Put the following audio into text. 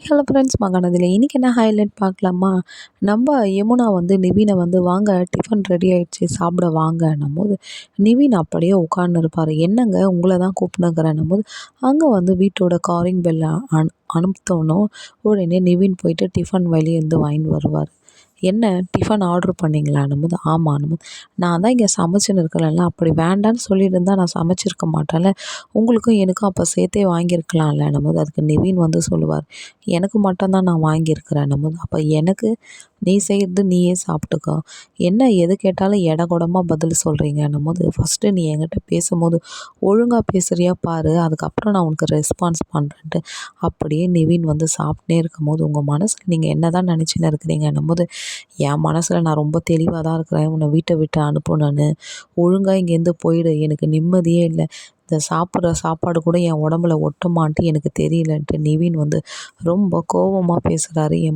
Hello friends மகானதில் இன்றைக்கி என்ன highlight பார்க்கலாமா? நம்ம யமுனா வந்து நிவினை வந்து வாங்க டிஃபன் ரெடி ஆகிடுச்சு சாப்பிட வாங்கன்னும் போது நிவின் அப்படியே உட்காந்துருப்பார் என்னங்க? உங்களை தான் கூப்பிட்டுக்கிறேன்னும் போது அங்கே வந்து வீட்டோட காரிங் பெல்லை அனு அனுப்பித்தோணும் உடனே நிவின் போயிட்டு டிஃபன் வெளியேருந்து வாங்கிட்டு வருவார். என்ன டிஃபன் ஆர்டர் பண்ணிங்களான்னும் போது ஆமான்னும் போது நான் தான் இங்கே சமைச்சின்னு இருக்கேன்ல அப்படி வேண்டான்னு சொல்லியிருந்தா நான் சமைச்சிருக்க மாட்டேன்ல. உங்களுக்கும் எனக்கும் அப்போ சேர்த்தே வாங்கியிருக்கலாம்லன்னும் போது அதுக்கு நிவின் வந்து சொல்லுவார் எனக்கு மட்டும்தான் நான் வாங்கியிருக்கிறேன்னும் போது அப்போ எனக்கு நீ செய்கிறது நீயே சாப்பிட்டுக்கோ. என்ன எது கேட்டாலும் எட கூடமாக பதில் சொல்கிறீங்கன்னும் போது ஃபஸ்ட்டு நீ என்கிட்ட பேசும்போது ஒழுங்காக பேசுகிறியா பாரு அதுக்கப்புறம் நான் உனக்கு ரெஸ்பான்ஸ் பண்ணுறேன்ட்டு அப்படியே நிவின் வந்து சாப்பிட்னே இருக்கும்போது உங்கள் மனசில் நீங்கள் என்ன தான் நினச்சின்னு இருக்கிறீங்கன்னும் போது என் மனசில் நான் ரொம்ப தெளிவாக தான் இருக்கிறேன் உன்னை வீட்டை விட்டு அனுப்பணுன்னு ஒழுங்காக இங்கேருந்து போயிடு எனக்கு நிம்மதியே இல்லை. இந்த சாப்பிட்ற சாப்பாடு கூட என் உடம்புல ஒட்டுமான்ட்டு எனக்கு தெரியலன்ட்டு நிவின் வந்து ரொம்ப கோபமாக பேசுகிறாரு என்